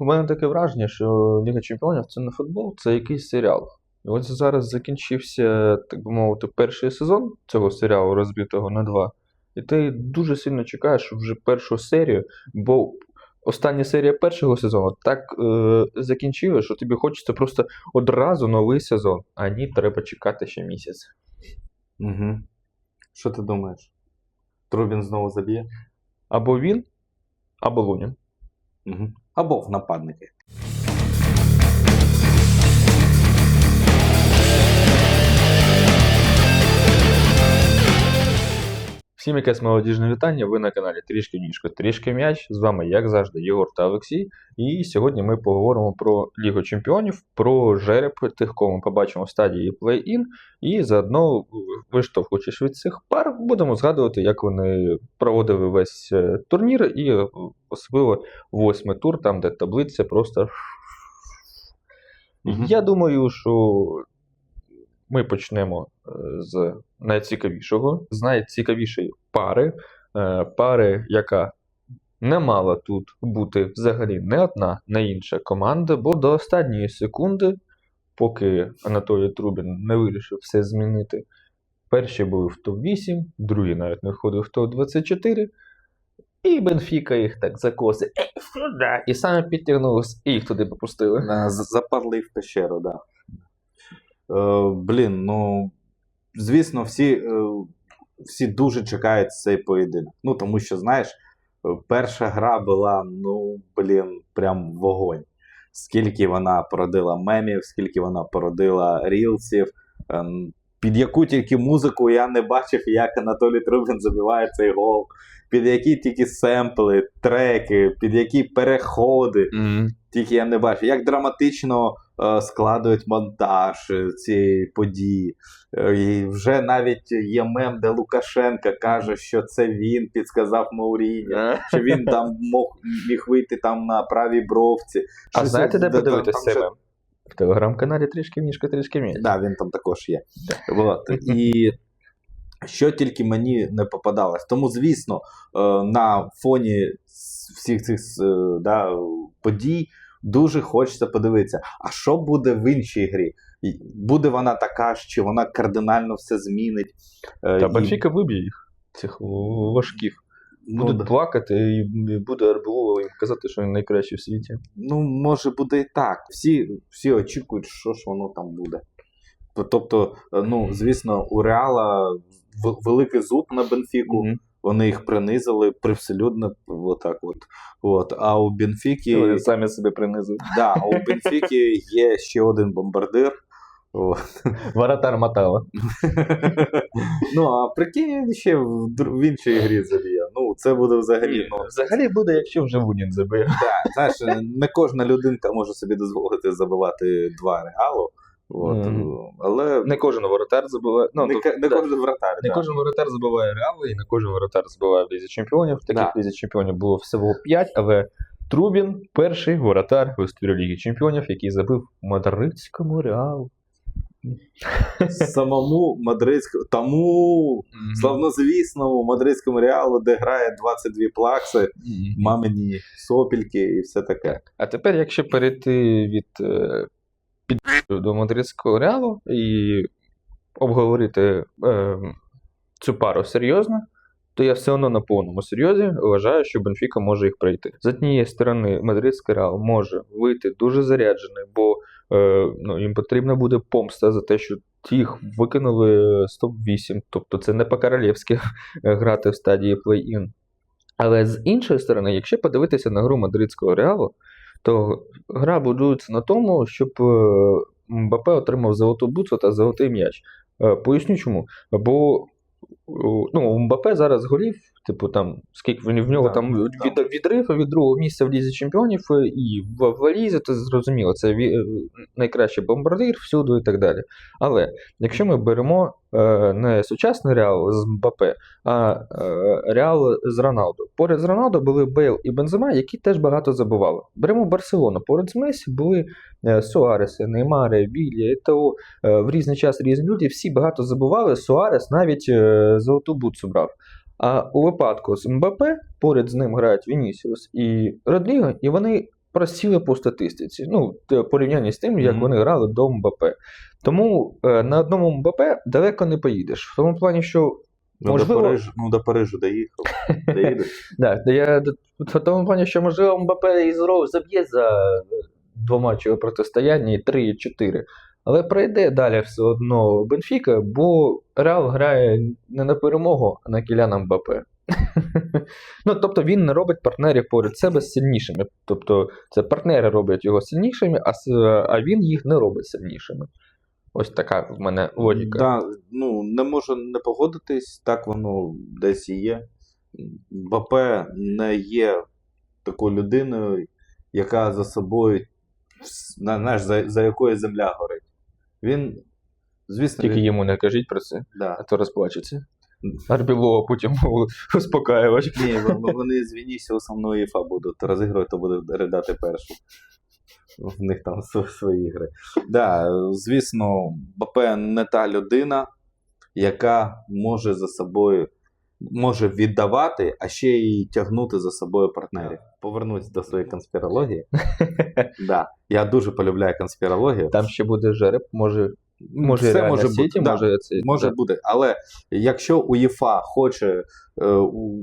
У мене таке враження, що Ліга Чемпіонів це не футбол, це якийсь серіал. І ось зараз закінчився, так би мовити, перший сезон цього серіалу, розбитого на два. І ти дуже сильно чекаєш вже першу серію, бо остання серія першого сезону так е, закінчила, що тобі хочеться просто одразу новий сезон, а ні, треба чекати ще місяць. Угу. Що ти думаєш? Трубін знову заб'є? Або він, або Лунін. Угу. Або в нападники. Всім якесь молодіжне вітання. Ви на каналі Трішки Ніжко, Трішки М'яч. З вами, як завжди, Єгор та Олексій. І сьогодні ми поговоримо про Лігу Чемпіонів, про жереб тих, кого ми побачимо в стадії плей-ін. І заодно, виштовхуючись від цих пар, будемо згадувати, як вони проводили весь е, турнір, і особливо восьмий тур, там, де таблиця просто. Я думаю, що ми почнемо е, з найцікавішого, з найцікавішої пари. Е, Пари, яка не мала тут бути взагалі не одна, не інша команда, бо до останньої секунди, поки Анатолій Трубін не вирішив все змінити, перші були в топ-8, другі навіть не входив в топ-24. І Бенфіка їх так закоси. Ей, сюди! І саме підтягнулися, і їх туди попустили. Запарли в пещеру, так. Да. Е, блін, ну. Звісно, всі, е, всі дуже чекають цей поєдинок. Ну, тому що, знаєш, перша гра була, ну, блін, прям вогонь. Скільки вона породила мемів, скільки вона породила рілсів. Під яку тільки музику я не бачив, як Анатолій Трубін забиває цей гол, під які тільки семпли, треки, під які переходи. Тільки я не бачу, як драматично е, складують монтаж е, цієї події. Е, і вже навіть є мем, де Лукашенка каже, що це він підсказав Мауріні, що він там мог, міг вийти там на правій бровці. А Щось знаєте, де подивитися цей мем? В телеграм-каналі трішки ніжка, трішки м'яч. Да, він там також є. От. І що тільки мені не попадалось. Тому, звісно, е, на фоні всіх цих е, да, подій дуже хочеться подивитися, а що буде в іншій грі? Буде вона така ж, чи вона кардинально все змінить? Е, Та і- Бенфіка виб'є їх, цих важких. Ну, Будуть да. плакати і буде РБУ їм казати, що він найкращий в світі. Ну, може буде і так. Всі, всі очікують, що ж воно там буде. Тобто, е, ну, звісно, у Реала великий зуб на Бенфіку. Мгм. Вони їх принизили привселюдно, отак от. от. А у Бенфіки, Вони самі себе принизують. да, у Бенфіки є ще один бомбардир. От. Воротар Матала. Ну, а прикинь, він ще в, іншій грі заб'є. Ну, це буде взагалі. Ну, Взагалі буде, якщо вже Лунін забиє. да, знаєш, не кожна людинка може собі дозволити забивати два реалу. От. Але Не кожен воротар забиває. Ну, не, тут, не да, кожен вратар. не да. кожен воротар забиває реали, і не кожен воротар забиває в Лізі Чемпіонів. Таких Да. Лізі Чемпіонів було всього 5, але Трубін перший воротар в історії Ліги Чемпіонів, який забив мадридському реалу. Самому мадридському, тому Мгм. славнозвісному мадридському реалу, де грає 22 плакси, Мгм. мамині сопільки і все таке. А тепер, якщо перейти від е, під до мадридського реалу і обговорити е, цю пару серйозно, то я все одно на повному серйозі вважаю, що Бенфіка може їх пройти. З однієї сторони, мадридський реал може вийти дуже заряджений, бо ну, їм потрібна буде помста за те, що їх викинули з топ-8, тобто це не по-королівськи грати в стадії плей-ін. Але з іншої сторони, якщо подивитися на гру мадридського реалу, то гра будується на тому, щоб е, Мбапе отримав золоту буцу та золотий м'яч. Е, Поясню чому. Бо ну, у Мбапе зараз голів, типу там, скільки в, в нього Да, там від, відрив від другого місця в Лізі Чемпіонів е, і в, в Лізі, це зрозуміло, це ві- е, найкращий бомбардир всюди і так далі. Але якщо ми беремо е, не сучасний реал з Мбапе, а е, Реал з Роналдо. Поряд з Роналдо були Бейл і Бензема, які теж багато забували. Беремо Барселону. Поряд з Месі були е, Суареси, Неймари, Вілля, ЕТО. Е, в різний час різні люди, всі багато забували. Суарес навіть е, золоту бутсу брав. А у випадку з Мбапе поряд з ним грають Вінісіус і Родріго, і вони просіли по статистиці. Ну, порівнянні з тим, як Мгм. вони грали до МБП. Тому е, на одному МБП далеко не поїдеш. В тому плані, що Ну, Можливо- до Парижу, ну, до Парижу доїхав. Доїдеш. Я в тому плані, що можливо МБП і здорово заб'є за двоматчеве протистояння і 3, і 4. Але пройде далі все одно Бенфіка, бо Реал грає не на перемогу, а на Кіляна МБП. ну, тобто він не робить партнерів поряд себе сильнішими. Тобто це партнери роблять його сильнішими, а, а він їх не робить сильнішими. Ось така в мене логіка. Да, ну, не можу не погодитись, так воно десь і є. БП не є такою людиною, яка за собою, знаєш, за, за якою земля горить. Він, звісно, Тільки він, йому не кажіть про це, да. а то розплачеться. Арбілова потім успокаювати. Ні, вони звініться у на УЄФА будуть розігрувати, то буде ридати першу. В них там свої ігри. Да, звісно, БП не та людина, яка може за собою може віддавати, а ще й тягнути за собою партнерів. Повернусь до своєї конспірології. да, я дуже полюбляю конспірологію. Там ще буде жереб, може, може Все може Сіті, бути, да. може це. Може да. бути, але якщо УЄФА хоче е,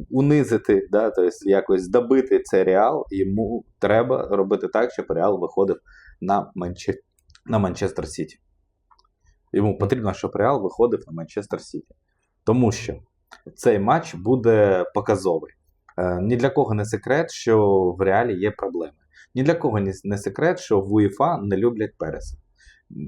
унизити, да, тобто якось добити цей реал, йому треба робити так, щоб реал виходив на, Манче... на Манчестер Сіті. Йому потрібно, щоб реал виходив на Манчестер Сіті. Тому що цей матч буде показовий. Е, ні для кого не секрет, що в реалі є проблеми. Ні для кого не секрет, що в УЄФА не люблять Переса.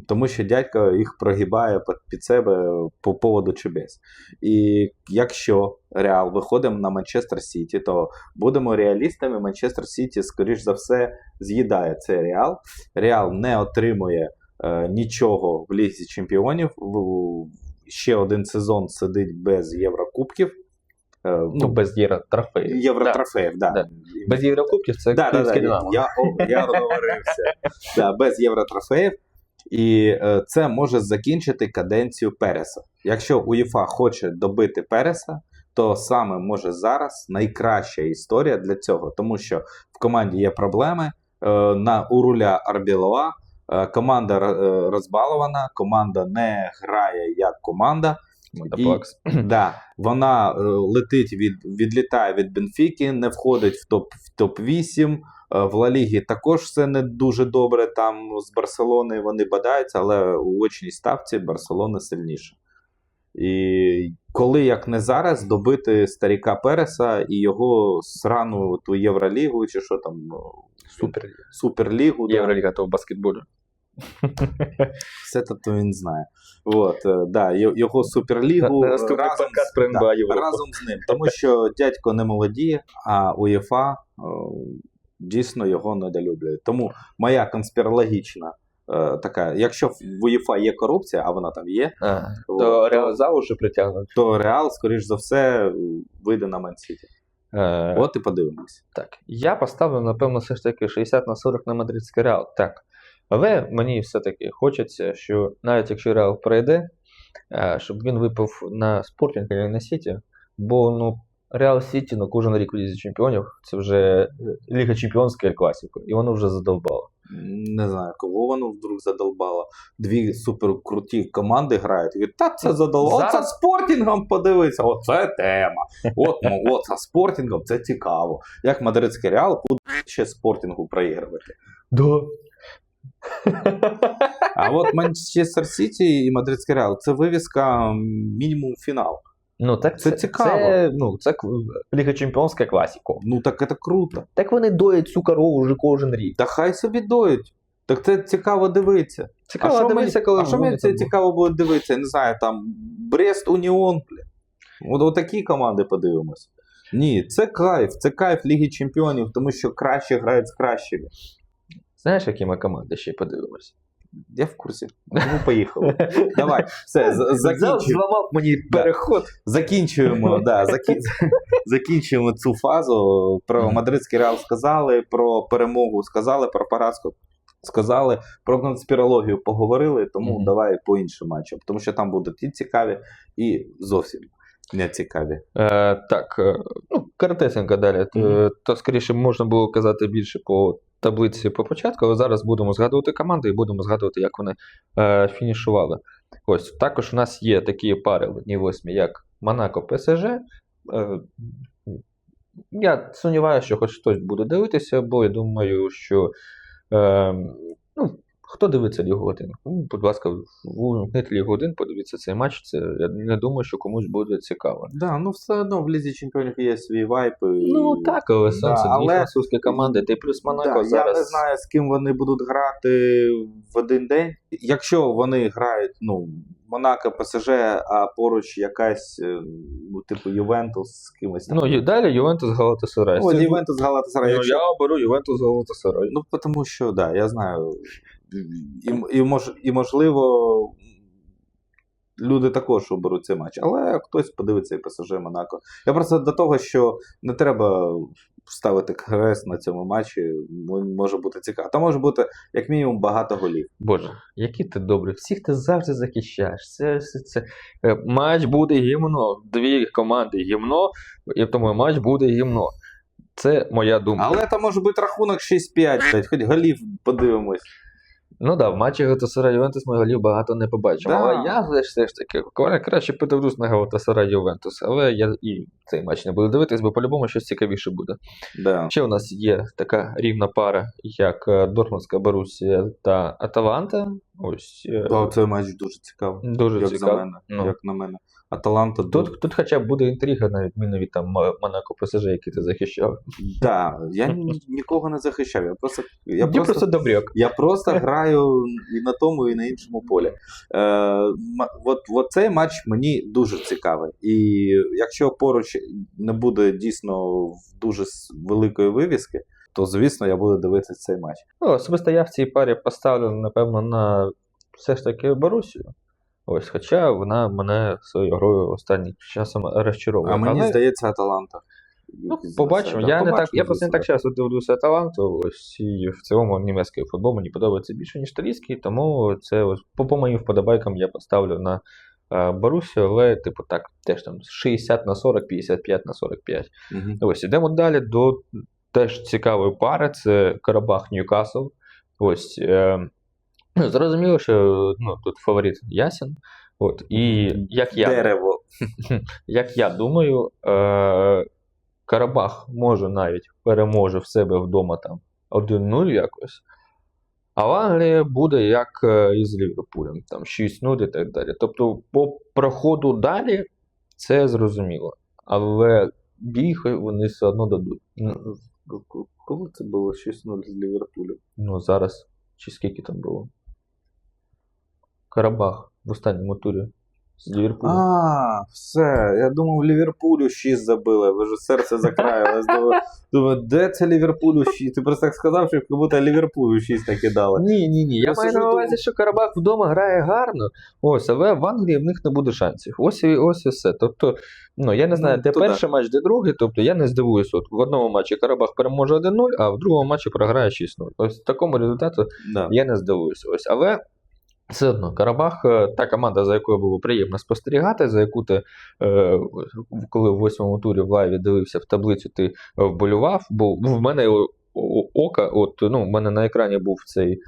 Тому що дядько їх прогибає під себе по поводу чебес. І якщо Реал виходимо на Манчестер Сіті, то будемо реалістами. Манчестер Сіті, скоріш за все, з'їдає цей Реал. Реал не отримує е, нічого в Лізі Чемпіонів. В- Ще один сезон сидить без Єврокубків. Е, Ну, ну, без євро трофеїв. Євротрофеїв, да. Да. Без єврокубків це Да, да, да, Динамо. я, я. Да, без євротрофеїв. І е, це може закінчити каденцію Переса. Якщо УЄФА хоче добити Переса, то саме може зараз найкраща історія для цього, тому що в команді є проблеми. Е, на у руля Арбілоа команда е, розбалована, команда не грає як команда. Мотоплакс. Да, вона е, летить від відлітає від Бенфіки, не входить в топ в топ 8 Е, В Ла Лігі також все не дуже добре. Там з Барселони вони бадаються, але у очній ставці Барселона сильніша. І коли як не зараз добити старіка Переса і його срану ту Євролігу, чи що там ну, Супер. Суперлігу, да, Євроліга то в баскетболі. все то він знає. От, е, да, його суперлігу разом, з- да, разом з ним. Тому що дядько не молодіє, а УЄФА е, дійсно його недолюблює. Тому моя конспірологічна е, така, якщо в УЄФА є корупція, а вона там є, А, от, то Реал за уші притягнуть. то Реал, скоріш за все, вийде на Ман-Сіті. Е, От і подивимось. Так, я поставлю, напевно, все ж таки 60 на 40 на мадридський Реал. Так. Але мені все-таки хочеться, що навіть якщо Реал пройде, е, щоб він випав на спортінг і на Сіті, бо ну, Реал Сіті ну, кожен рік у Лізі Чемпіонів це вже е, Ліга Чемпіонська класіка, і воно вже задовбало. Не знаю, кого воно вдруг задолбало. Дві суперкруті команди грають. І та це задолбало. Зараз- Оце спортінгом подивися. Оце тема. От, ну, а спортінгом це цікаво. Як мадридський реал буде ще спортінгу проігрувати. Да. А от Манчестер Сіті і Мадридський Реал це вивіска мінімум фінал. Ну, так Це це, цікаво. Це, ну, це Ліга Чемпіонська класіка. Ну так це круто. Так вони доять цю корову вже кожен рік. Та хай собі доють. Так це цікаво дивитися. Цікаво а що дивитися, коли а що мені це цікаво буде дивитися? Я не знаю, там Брест Уніон, блін. От такі команди подивимось. Ні, це кайф, це кайф Ліги Чемпіонів, тому що краще грають з кращими. Знаєш, які ми команди ще подивимося? Я в курсі. Ну, поїхали. Давай, все, закінчуємо. Зламав мені переход. Закінчуємо, да, закі... закінчуємо цю фазу. Про мадридський реал сказали, про перемогу сказали, про поразку сказали, про конспірологію поговорили, тому давай по іншим матчам. Тому що там будуть і цікаві, і зовсім не цікаві. Е, так, е, ну, коротесенько далі. Е, То скоріше можна було казати більше по таблиці по початку, але зараз будемо згадувати команди і будемо згадувати, як вони е, фінішували. Ось також у нас є такі пари в одній восьмій, як Монако ПСЖ. Е, я сумніваюся, що хоч хтось буде дивитися, бо я думаю, що е, ну, хто дивиться Лігу 1? Ну, будь ласка, вимкніть Лігу 1, подивіться цей матч. Це, я не думаю, що комусь буде цікаво. Да, ну все одно в Лізі Чемпіонів є свій вайп. і- Ну так, але Да, дві але- французькі команди, ти плюс Монако Да, зараз. Я не знаю, з ким вони будуть грати в один день. Якщо вони грають, ну, Монако, ПСЖ, а поруч якась, е, ну, типу Ювентус з кимось. Ну, і далі Ювентус Галатасарай. От Ювентус Галатасарай. Ну, Якщо... я оберу Ювентус Галатасарай. Ну, тому що, да, я знаю. І, і, мож, і можливо, люди також оберуть цей матч, але хтось подивиться і ПСЖ Монако. Я просто до того, що не треба ставити хрест на цьому матчі, може бути цікаво. Та може бути, як мінімум, багато голів. Боже, який ти добрий. Всіх ти завжди захищаєш. Це, це, це. е, Матч буде гімно. Дві команди гімно, і тому матч буде гімно. Це моя думка. Але там може бути рахунок 6-5, хоч голів подивимось. Ну так, да, в матчі Гатасара Ювентус ми голів багато не побачимо. Да. Але я все ж- все ж таки краще подивлюсь на Гатасара Ювентус. Але я і цей матч не буду дивитись, бо по-любому щось цікавіше буде. Да. Ще у нас є така рівна пара, як е, Дортмундська Борусія та Аталанта. Ось е, Да, цей матч дуже цікавий. дуже Як цікаво. на мене. Ну. Як на мене. Аталанта Тут, тут хоча б буде інтрига, на відміну від там Монако ПСЖ, який ти захищав. Да, я нікого не захищав. Я просто, я Я просто, просто добряк. я просто граю і на тому, і на іншому полі. Е, от, от цей матч мені дуже цікавий. І якщо поруч не буде дійсно дуже великої вивіски, то звісно я буду дивитися цей матч. Ну, особисто я в цій парі поставлю, напевно, на все ж таки Борусію. Ось, хоча вона мене своєю грою останнім часом розчаровує. А мені Але, здається, Аталанта. ну, побачимо. Я, не так, я просто не так часто дивлюся Аталанту. Ось і в цілому німецький футбол мені подобається більше, ніж італійський, тому це ось по, моїм вподобайкам я поставлю на е, Борусію, але, типу, так, теж там 60 на 40, 55 на 45. Мгм. Ось ідемо далі до теж цікавої пари. Це Карабах Ньюкасл. Ось е, зрозуміло, що ну, тут фаворит Ясен. От, і як я, Дерево. як я думаю, е, Карабах може навіть переможе в себе вдома там 1-0 якось. А в Англії буде як е, із Ліверпулем, там 6-0 і так далі. Тобто, по проходу далі це зрозуміло. Але бій вони все одно дадуть. Коли це було 6-0 з Ліверпулем? Ну, зараз, чи скільки там було? Карабах в останньому турі з Ліверпулем. А, все. Я думав, Ліверпулю 6 забили. Ви ж серце закраїлось. Думаю, думаю, де це Ліверпулю 6? Ти просто так сказав, що як будто Ліверпулю 6 таки дали. Ні, ні, ні. Я маю на увазі, що Карабах вдома грає гарно. Ось, але в Англії в них не буде шансів. Ось і ось і все. Тобто, ну я не знаю, Ну, де то перший матч, де другий. Тобто я не здивуюся. От в одному матчі Карабах переможе 1-0, а в другому матчі програє 6-0. Ось такому результату я не здивуюся. Ось, але все одно Карабах е, та команда, за якою було приємно спостерігати, за яку ти, е, коли в восьмому турі в лайві дивився в таблицю, ти вболював. Бо в мене ока, от ну, в мене на екрані був цей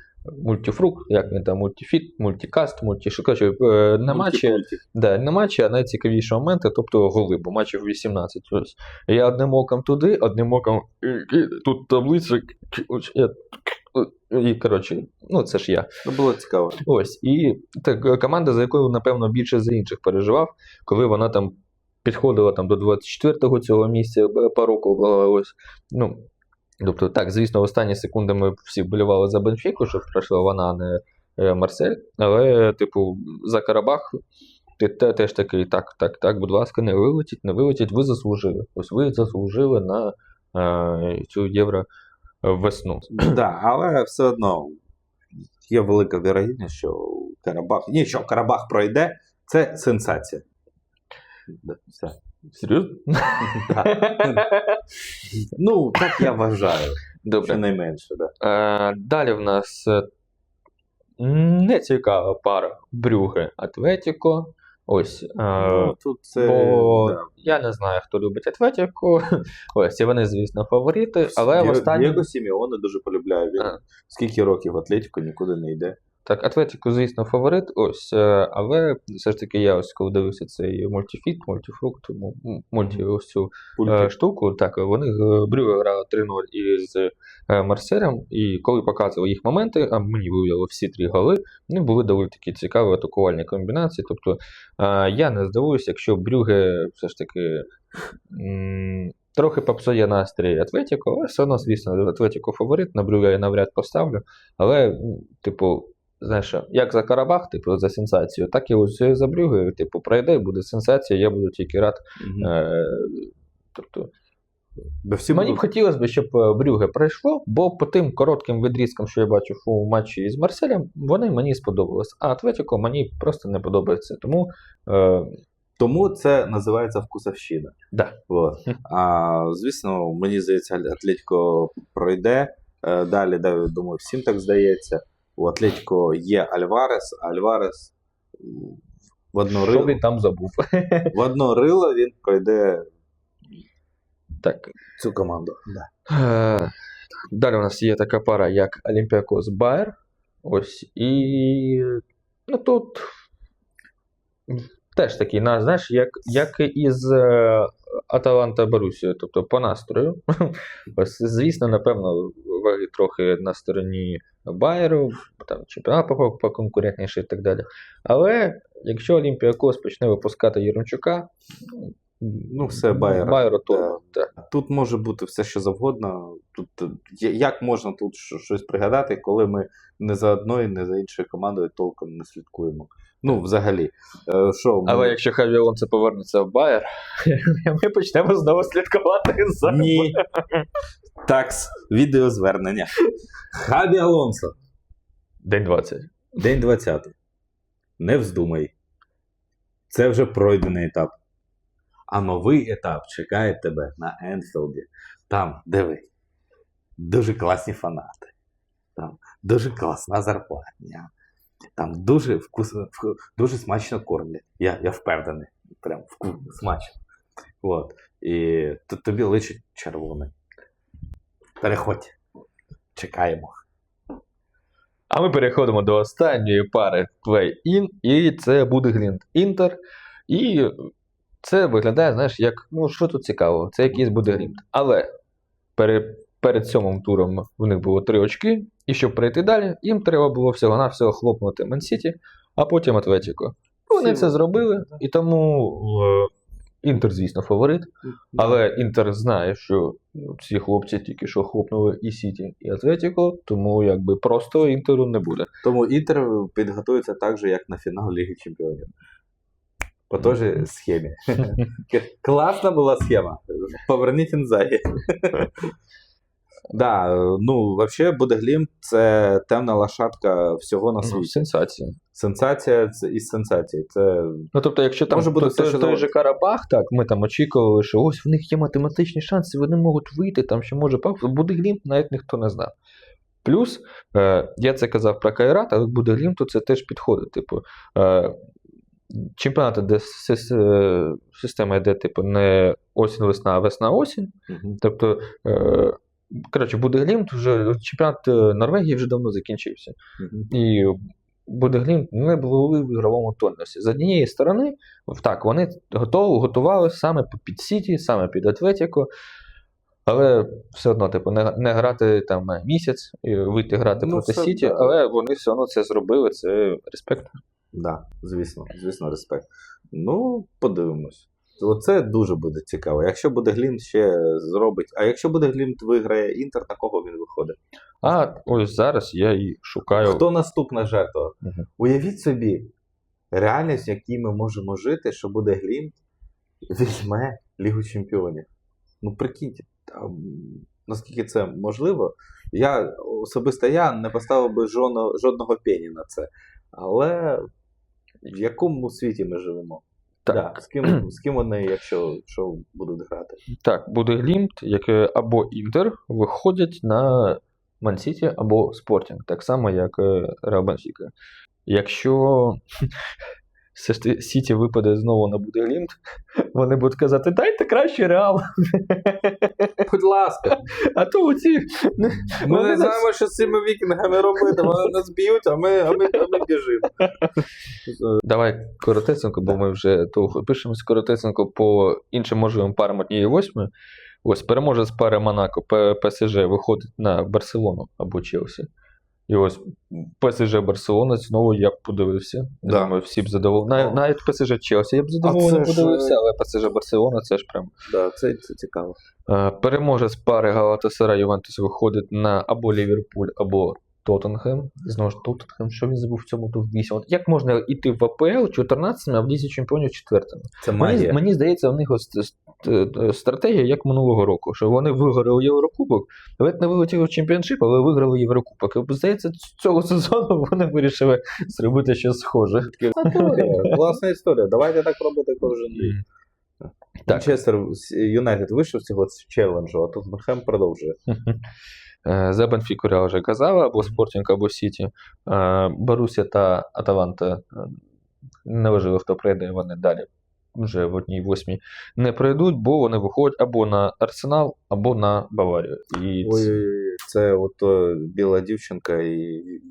мультифрукт, як він там, мультифіт, мультикаст, мультішо. Коротше, е, на матчі. Да, на матчі, а найцікавіші моменти, тобто голи, бо матчів 18. Ось. Я одним оком туди, одним оком тут таблиця. Я- І, коротше, ну це ж я. Ну, було цікаво. Ось. І так, е, команда, за якою, напевно, більше за інших переживав, коли вона там підходила там, до 24-го цього місця е, по року. Ось. Ну, тобто, так, звісно, в останні секунди ми всі вболівали за Бенфіку, щоб пройшла вона, а не е, Марсель. Але, типу, за Карабах ти теж такий, так, так, так, будь ласка, не вилетіть, не вилетіть, ви заслужили. Ось ви заслужили на е, цю євро весну. Да, але все одно є велика вірогідність, що Карабах. Ні, що Карабах пройде, це сенсація. Все. Серйозно? Ну, так я вважаю. Добре. Щонайменше, да. Е, далі в нас нецікава пара Брюге Атлетіко. Ось. е, Ну, тут це. Бо да. я не знаю, хто любить Атлетіку. Ось, і вони, звісно, фаворити, але в останні... Дієго Сімеоне дуже полюбляю. Він А. скільки років в Атлетико нікуди не йде. Так, Атлетіко, звісно, фаворит. Ось, е, але все ж таки я ось коли дивився цей мультифіт, мультифрукт, мульті ось цю е, штуку. Так, вони Брюге грали 3-0 із е, Марселем, і коли показували їх моменти, а мені виявили всі три голи, вони були доволі такі цікаві атакувальні комбінації. Тобто я не здивуюся, якщо Брюге все ж таки. Трохи попсує настрій Атлетіко, але все одно, звісно, Атлетіко фаворит, на Брюге я навряд поставлю. Але, типу, знаєш, що, як за Карабах, типу, за сенсацію, так і ось за Брюге, типу, пройде, буде сенсація, я буду тільки рад. Мгм. Е, тобто, Бо всі Мені б хотілося б, щоб е, Брюге пройшло, бо по тим коротким відрізкам, що я бачив у матчі із Марселем, вони мені сподобались. А Атлетіко мені просто не подобається. Тому е, Тому це називається вкусовщина. да. От. А, звісно, мені здається, Атлетико пройде. Е, Далі, думаю, всім так здається. У Атлетико є Альварес, а Альварес в одно що він там забув. в одно рило він пройде так. цю команду. Да. Е, далі у нас є така пара, як Олімпіакос Байер. Ось. І ну, тут теж такий, на- знаєш, як, як і із е, Аталанта Борусією, тобто по настрою. Ось, звісно, напевно, трохи на стороні Байеру, там чемпіонат по, по конкурентніше і так далі. Але якщо Олімпіакос почне випускати Єремчука, Ну, все, Байер. Байеру то. Тут може бути все, що завгодно. Тут як можна тут щось пригадати, коли ми не за одною, не за іншою командою толком не слідкуємо. Ну, взагалі. Е, Що, ми- Але якщо Хаві Алонсо повернеться в Байер, ми почнемо знову слідкувати за Ні. Такс, відеозвернення. Хабі Алонсо. день 20. День 20. Не вздумай. Це вже пройдений етап. А новий етап чекає тебе на Енфілді. Там, диви, дуже класні фанати. Там дуже класна зарплатня. Там дуже вкусно, дуже смачно кормлять. Я, я впевнений. Прям вку, смачно. От. І тобі личить червоне. Переходь. Чекаємо. А ми переходимо до останньої пари плей-ін, і це буде Глінт Інтер. І це виглядає, знаєш, як, ну що тут цікаво, це якийсь буде Глінт. Але пере, перед сьомим туром в них було три очки, і щоб пройти далі, їм треба було всього-навсього хлопнути Мансіті, а потім Атлетіко. Вони це зробили, і тому е, Інтер, звісно, фаворит. Але Інтер знає, що ці хлопці тільки що хлопнули і Сіті, і Атлетіко, тому якби просто Інтеру не буде. Тому Інтер підготується так же, як на фінал Ліги Чемпіонів. По той же схемі. Класна була схема. Поверніть Інзагі. Да, ну, взагалі, Будеглім це темна лошадка всього на світі. сенсація. Сенсація із сенсації. Це Ну тобто, якщо там Може бути той, все, той, що той же Карабах, так, ми там очікували, що ось в них є математичні шанси, вони можуть вийти, там ще може пав. Буде Глімп, навіть ніхто не знав. Плюс, е, я це казав про Кайрат, але буде Глімпту це теж підходить. Типу, е, чемпіонати, де е, система йде, типу, не осінь-весна, а весна-осінь. Мгм. Тобто, е, коротше, буде Глімт вже чемпіонат е, Норвегії вже давно закінчився. Мгм. І Будеглімт не були в ігровому тонусі. З однієї сторони, так, вони готов, готували саме під Сіті, саме під Атлетіко. Але все одно, типу, не, не грати там місяць і вийти грати Ну, проти Сіті, да. але вони все одно це зробили, це респект. Да, звісно, звісно, респект. Ну, подивимось. Оце дуже буде цікаво. Якщо буде Глімт ще зробить. А якщо буде Глімт виграє Інтер, на кого він виходить? А ось зараз я і шукаю. Хто наступна жертва? Мгм. Уявіть собі, реальність, в якій ми можемо жити, що буде Глімт, візьме Лігу Чемпіонів. Ну, прикиньте, там, наскільки це можливо. Я особисто я не поставив би жодного, жодного пені на це. Але в якому світі ми живемо? Так, Да, з, ким, з ким вони, якщо що, будуть грати? так, буде Глімт, як або Інтер виходять на Мансіті або Спортінг, так само, як е, Реал Бенфіка. Якщо Сіті випаде знову на Будеглімт, вони будуть казати, дайте краще реал. Будь ласка, А то оці. ми Вони не нас- знаємо, що з цими вікінгами робити. Вони нас б'ють, а ми, а ми, а ми біжимо. Давай коротесенько, бо ми вже довго пишемось коротесенько по іншим можливим парам однієї восьми. Ось переможе з пари Монако, ПСЖ виходить на Барселону або Челсі. І ось ПСЖ Барселона знову я б подивився. Я Да. думаю, всі б задоволені. Навіть, навіть ПСЖ Челсі я б задоволений подивився, ж, е, але ПСЖ Барселона це ж прям. Да, це, це цікаво. Е, Переможе з пари Галатасара Ювентус виходить на або Ліверпуль, або Тоттенхем. Знову ж Тоттенхем, що він забув в цьому топ-8? От як можна йти в АПЛ 14 а в Лізі Чемпіонів 4 Це Мені, магія. мені здається, в них ось ст- стратегія як минулого року, що вони виграли Єврокубок, ледь не вилетіли в чемпіоншип, але виграли Єврокубок. І, здається, цього сезону вони вирішили зробити щось схоже. Історія, Класна історія. Давайте так робити кожен рік. Манчестер Юнайтед вийшов з цього челенджу, а тут Мехем продовжує. Е, За Бенфіку я вже казала, або Спортінг, або Сіті. Е, Боруся та Аталанта е, неважливо, хто прийде, вони далі вже в одній восьмій не прийдуть, бо вони виходять або на Арсенал, або на Баварію. І Ой, це от біла дівчинка і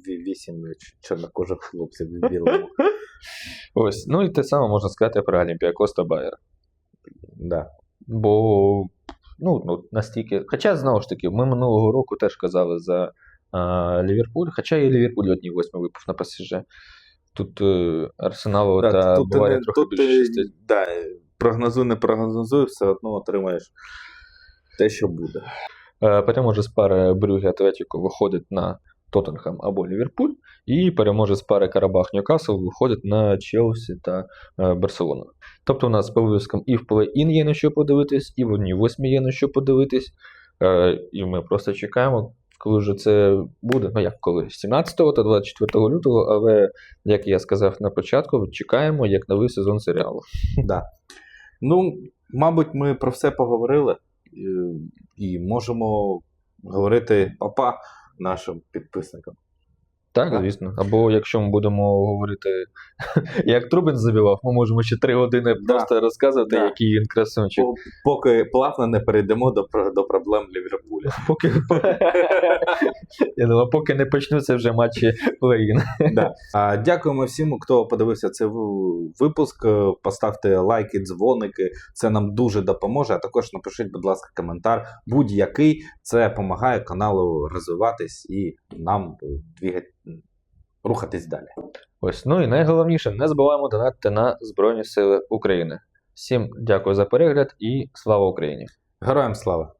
ві- вісім чорнокожих хлопців в білому. ось. Ну і те саме можна сказати про Олімпіакос та Байер. Да. Бо ну, ну, настільки. Хоча, знову ж таки, ми минулого року теж казали за а, Ліверпуль, хоча і Ліверпуль одній восьмій випав на ПСЖ. Тут е, Арсеналу Да, та тут Баварія не- трохи тут більше ти, щастить. да, прогнозуй, не прогнозуй, все одно отримаєш те, що буде. Е, уже з пари Брюге Атлетіко виходить на Тоттенхем або Ліверпуль, і переможе з пари Карабах Ньюкасл виходить на Челсі та е, Барселону. Тобто у нас по вивіскам і в плей-ін є на що подивитись, і в одній восьмій є на що подивитись. Е, І ми просто чекаємо, коли вже це буде. Ну як коли? 17 та 24 лютого, але як я сказав на початку, чекаємо як новий сезон серіалу. Да. Ну, мабуть, ми про все поговорили е, і можемо говорити папа нашим підписникам. Так, Так. звісно. Або якщо ми будемо говорити, як Трубін забивав, ми можемо ще три години Да. просто розказувати, Да. який він красунчик. По- Поки плавно не перейдемо до, до проблем Ліверпуля. Поки, я думаю, поки не почнуться вже матчі плей-ін. Да. А, дякуємо всім, хто подивився цей випуск. Поставте лайки, дзвоники. Це нам дуже допоможе. А також напишіть, будь ласка, коментар будь-який. Це допомагає каналу розвиватись і нам е, двігати, рухатись далі. Ось, ну і найголовніше, не забуваємо донатити на Збройні Сили України. Всім дякую за перегляд і слава Україні! Героям слава!